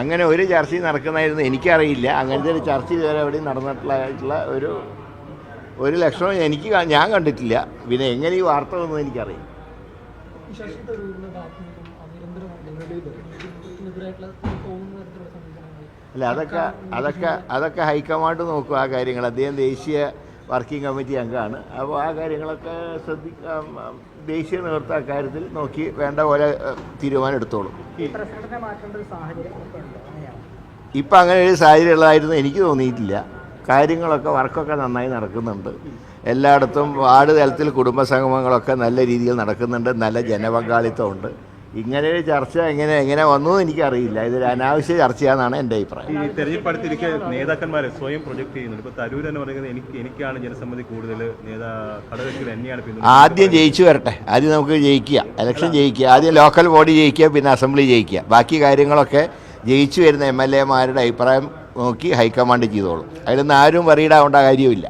അങ്ങനെ ഒരു ചർച്ചയും നടക്കുന്നതായിരുന്നു എനിക്കറിയില്ല. അങ്ങനത്തെ ഒരു ചർച്ച ഇതുവരെ എവിടെയും നടന്നിട്ടുള്ള ഒരു ഒരു ലക്ഷണം എനിക്ക് ഞാൻ കണ്ടിട്ടില്ല. പിന്നെ എങ്ങനെ ഈ വാർത്ത വന്നു സമീപനങ്ങൾ അല്ല അതൊക്കെ അതൊക്കെ അതൊക്കെ ഹൈക്കമാൻഡ് നോക്കും ആ കാര്യങ്ങൾ. അദ്ദേഹം ദേശീയ വർക്കിംഗ് കമ്മിറ്റി അംഗമാണ്. അപ്പോൾ ആ കാര്യങ്ങളൊക്കെ ശ്രദ്ധിക്കാം ദേശീയ നേതൃത്വം അക്കാര്യത്തിൽ നോക്കി വേണ്ട പോലെ തീരുമാനം എടുത്തോളും. ഇപ്പം അങ്ങനെ ഒരു സാഹചര്യം ഉള്ളതായിരുന്നു എനിക്ക് തോന്നിയിട്ടില്ല. കാര്യങ്ങളൊക്കെ വർക്കൊക്കെ നന്നായി നടക്കുന്നുണ്ട്. എല്ലായിടത്തും വാർഡ് തലത്തിൽ കുടുംബ സംഗമങ്ങളൊക്കെ നല്ല രീതിയിൽ നടക്കുന്നുണ്ട്. നല്ല ജനപങ്കാളിത്തമുണ്ട്. ഇങ്ങനെ ഒരു ചർച്ച എങ്ങനെ എങ്ങനെ വന്നു എനിക്കറിയില്ല. ഇതൊരു അനാവശ്യ ചർച്ചയാണെന്നാണ് എന്റെ അഭിപ്രായം. ഈ തെരഞ്ഞെടുപ്പ് നേതാക്കന്മാരെ സ്വയം പ്രൊജക്ട് ചെയ്യുന്നുണ്ട്. ഇപ്പോൾ തരൂർ എന്ന് പറയുന്നത് എനിക്ക് എനിക്കാണ് ജനസമ്മതി കൂടുതൽ. നേതാ ഘടകത്തിൽ എന്നെയാണ് പിന്തുണ ആദ്യം ജയിച്ചു വരട്ടെ. ആദ്യം നമുക്ക് ജയിക്കുക. ഇലക്ഷൻ ജയിക്കുക. ആദ്യം ലോക്കൽ ബോഡി ജയിക്കുക പിന്നെ അസംബ്ലി ജയിക്കുക. ബാക്കി കാര്യങ്ങളൊക്കെ ജയിച്ചു വരുന്ന എം എൽ എമാരുടെ അഭിപ്രായം നോക്കി ഹൈക്കമാൻഡ് ചെയ്തോളും. അതിലൊന്നും ആരും വറീഡാവേണ്ട കാര്യമില്ല